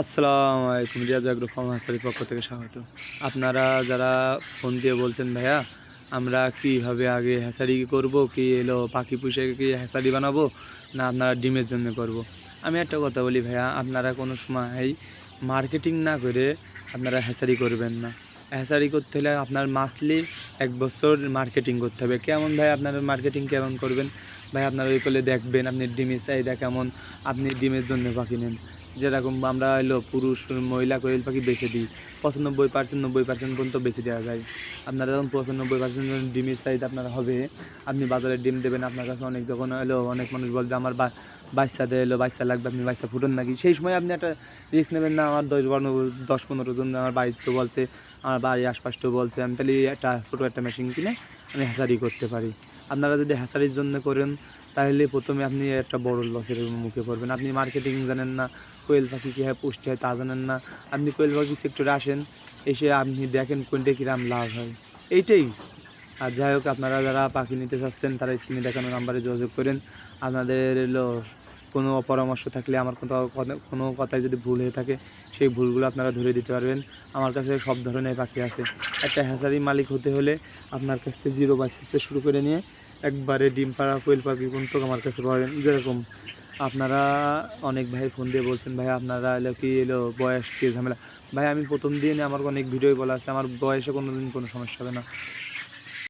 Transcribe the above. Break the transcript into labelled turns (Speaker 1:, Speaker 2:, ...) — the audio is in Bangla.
Speaker 1: আসসালামু আলাইকুম, রিয়াজ আগ্রো ফার্ম পক্ষ থেকে স্বাগত। আপনারা যারা ফোন দিয়ে বলছেন, ভাইয়া, আমরা কীভাবে আগে হ্যাসারি করব? কি এলো, পাখি পুষে কি হ্যাসারি বানাবো? না, আপনারা ডিমের জন্য করব। আমি একটা কথা বলি, ভাইয়া, আপনারা কোনো সময় মার্কেটিং না করে আপনারা হ্যাসারি করবেন না। হ্যাসারি করতে হলে আপনার মাসলি এক বছর মার্কেটিং করতে হবে। কেমন ভাই আপনারা মার্কেটিং কেমন করবেন? ভাই আপনারা ওই করলে দেখবেন আপনি ডিমের চাহিদা কেমন, আপনি ডিমের জন্য পাখি নেন। যেরকম আমরা হলো পুরুষ, মহিলা কোয়েল পাখি বেছে দিই। পঁচানব্বই পার্সেন্ট নব্বই পার্সেন্ট পর্যন্ত বেছে দেওয়া যায়। আপনারা যখন পঁচানব্বই পার্সেন্ট ডিমের সাইজ আপনার হবে, আপনি বাজারে ডিম দেবেন, আপনার কাছে অনেক যখন এলো অনেক মানুষ বলবে, আমার বাচ্চা দেয় এলো বাচ্চা লাগবে, আপনি বাচ্চা ফুটুন নাকি? সেই সময় আপনি একটা রিস্ক নেবেন না। আমার দশ বারো দশ পনেরো জন আমার বাড়িতে বলছে আমার বাড়ির আশপাশটাও বলছে, আমি তাহলে একটা ছোটো একটা মেশিন কিনে আমি হ্যাসারি করতে পারি। আপনারা যদি হ্যাসারির জন্য করেন, তাহলে প্রথমে আপনি একটা বড় লসের মুখে পড়বেন। আপনি মার্কেটিং জানেন না, কোয়েল পাখি কীভাবে পুষ্টি হয় তা জানেন না। আপনি কোয়েল পাখি সেক্টরে আসেন, এসে আপনি দেখেন কোনটা কিরাম লাভ হয়। এইটাই। আর যাই হোক, আপনারা যারা পাখি নিতে চাচ্ছেন, তারা স্ক্রিনে দেখানো নাম্বারে যোগাযোগ করেন। আপনাদের কোনো পরামর্শ থাকলে আমার কোনো কোনো কথায় যদি ভুল হয়ে থাকে, সেই ভুলগুলো আপনারা ধরে দিতে পারবেন। আমার কাছে সব ধরনের পাখি আছে। একটা হ্যাচারি মালিক হতে হলে আপনার কাছ থেকে জিরো বাচ্চাতে শুরু করে নিয়ে একবারে ডিম পাড়া, কোয়েল পাখি পর্যন্ত আমার কাছে পাবেন যেরকম আপনারা অনেক ভাই ফোন দিয়ে বলছেন, ভাই, আপনারা এলো কি এলো? বয়স কি ঝামেলা? ভাই, আমি প্রথম দিন আমার অনেক ভিডিও বলা আছে। আমার বয়সে কোনো দিন কোনো সমস্যা হবে না।